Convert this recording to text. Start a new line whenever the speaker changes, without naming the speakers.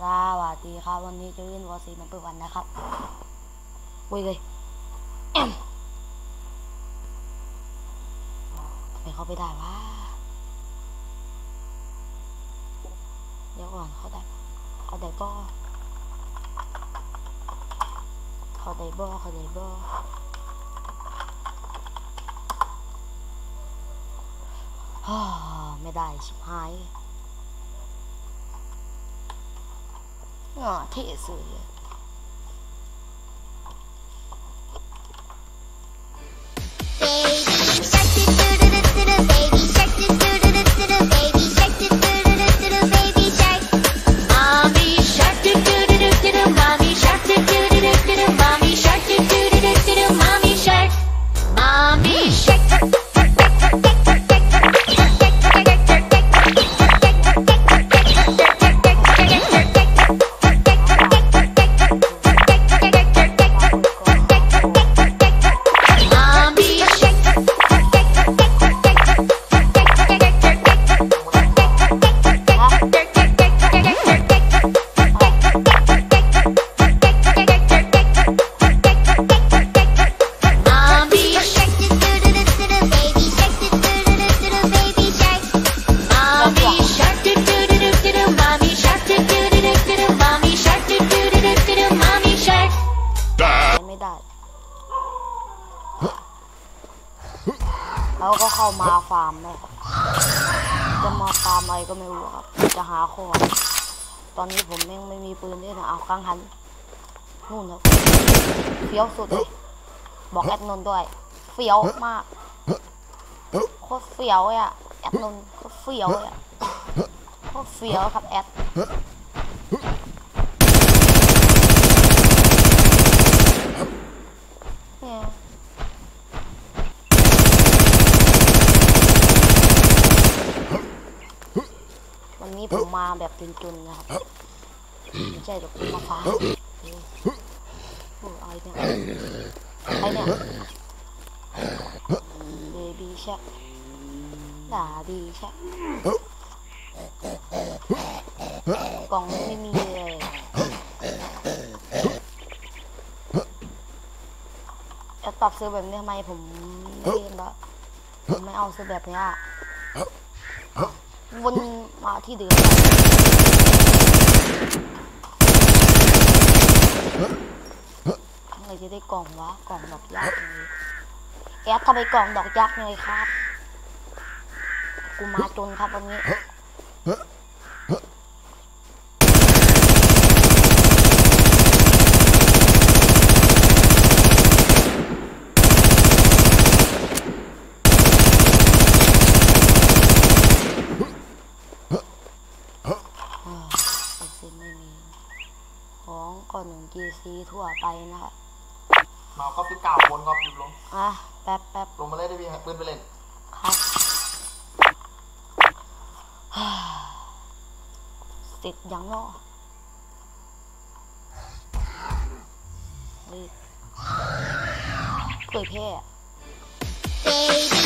สวัสดีครับ วันนี้จะเล่นวอซีนัมเบอร์วันนะครับอุ้ยเลยทำไมเขาไปได้วะเดี๋ยวก่อนเขาได้เขาได้บ่เขาได้บ่เขาได้บ่ฮ่าไม่ได้ชิบหาย 啊特色的
baby shark doo doo doo doo doo baby shark
ไม่ได้ แล้วก็เข้ามาฟาร์มเลยครับ จะมาฟาร์มอะไรก็ไม่รู้ครับ จะหาของ ตอนนี้ผมแม่งไม่มีปืนด้วยนะ เอากังหัน นู่นครับเฟี้ยวสุดเลยบอกแอดนนท์ด้วย เฟี้ยวมาก โคตรเฟี้ยวเลยอะแอดนนท์โคตรเฟี้ยวเลยอะโคตรเฟี้ยวครับแอด เนี่ย วั นี้ผมมาแบบจุนๆนะครับไม่ใช่หรอกมาฟ้าโอ้อะไรเนี่ยอะไรเนี่ยเบบี้ชักดาดีชักกล่องไม่มีเลยจะตอบซื้อแบบนี้ทำไมผมไม่เล่นแล้วผมไม่เอาซื้อแบบนี้ย วนมาที่เดิมทำไรจะได้กล่องวะกล่องดอกยักษ์เลยแอดทำไมกล่องดอกยักษ์เลยครับ กูมาจนครับวันนี้ อ่าเปอร์เซ็นต์ไม่มี ของก่ อนหนึ่ง GC ทั่วไปนะครับ
มาก็ฟิกเก่าบนก็พิมพ์ลง
อะแป๊บแป๊บ
ลงมาเล่นได้พี่ปืนไปเล่น
ครับเสร็จยังเนาะเฮ้ยเผยแพร่
Baby